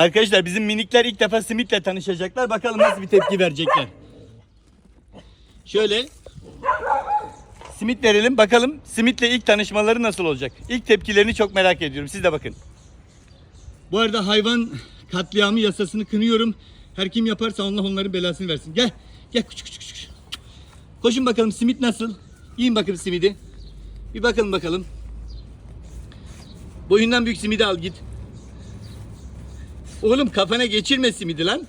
Arkadaşlar bizim minikler ilk defa simitle tanışacaklar. Bakalım nasıl bir tepki verecekler. Şöyle simit verelim bakalım simitle ilk tanışmaları nasıl olacak? İlk tepkilerini çok merak ediyorum. Siz de bakın. Bu arada hayvan katliamı yasasını kınıyorum. Her kim yaparsa Allah onların belasını versin. Gel. Gel küçük küçük küçük. Koşun bakalım simit nasıl? Yiyin bakalım simidi. Bir bakalım bakalım. Boyundan büyük simidi al git. Oğlum kafana geçirme simidi lan.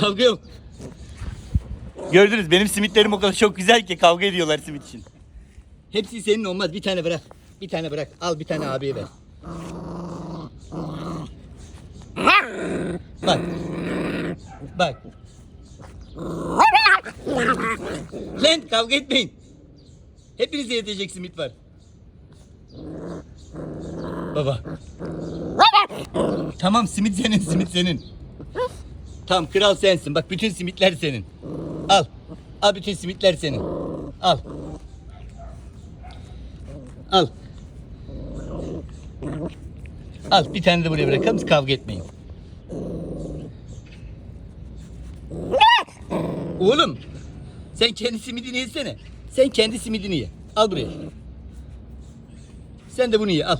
Kavga yok. Gördünüz benim simitlerim o kadar çok güzel ki kavga ediyorlar simit için. Hepsi senin olmaz. Bir tane bırak. Bir tane bırak. Al bir tane abiye ver. Bak. Bak. Lan kavga etmeyin. Hepinize yetecek simit var. Baba. Tamam simit senin simit senin. Tamam kral sensin. Bak bütün simitler senin. Al. Al bütün simitler senin. Al. Al. Al bir tane de buraya bırakalım kavga etmeyin. Oğlum sen kendi simidini yesene. Sen kendi simidini ye. Al buraya. Sen de bunu ye al.